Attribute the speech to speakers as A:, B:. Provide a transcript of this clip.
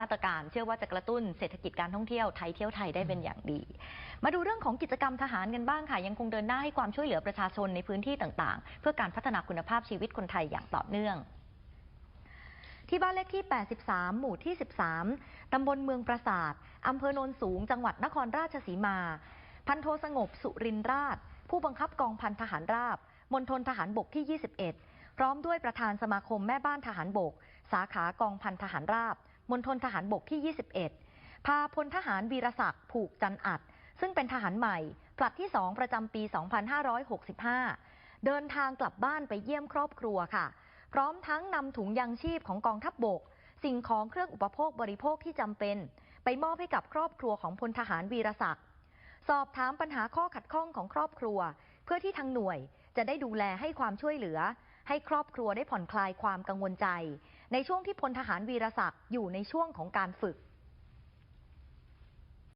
A: มาตรการเชื่อว่าจะกระตุ้นเศรษฐกิจการท่องเที่ยวไทยเที่ยวไทยได้เป็นอย่างดี มาดูเรื่องของกิจกรรมทหารกันบ้างค่ะยังคงเดินหน้าให้ความช่วยเหลือประชาชนในพื้นที่ต่างๆ เพื่อการพัฒนาคุณภาพชีวิตคนไทยอย่างต่อเนื่องที่บ้านเลขที่ 83 หมู่ที่ 13 ตำบลเมืองปราสาท อำเภอโนนสูง จังหวัดนครราชสีมา พันโทสงบสุรินราช ผู้บังคับกองพันทหารราบ มณฑลทหารบกที่ 21 พร้อมด้วยประธานสมาคมแม่บ้านทหารบก สาขากองพันทหารราบ มณฑลทหารบกที่ 21 พาพลทหารวีรศักดิ์ผูกจันอัด ซึ่งเป็นทหารใหม่ผลัดที่ 2 ประจำปี 2565 เดินทางกลับบ้านไปเยี่ยมครอบครัวค่ะ พร้อมทั้งนำถุงยังชีพของกองทัพบบก สิ่งของเครื่องอุปโภคบริโภคที่จำเป็น ไปมอบให้กับครอบครัวของพลทหารวีรศักดิ์สอบถามปัญหาข้อขัดข้องของครอบครัว เพื่อที่ทางหน่วยจะได้ดูแลให้ความช่วยเหลือ ให้ครอบครัวได้ผ่อนคลายความกังวลใจ ในช่วงที่พลทหารวีรศักดิ์อยู่ในช่วงของการฝึก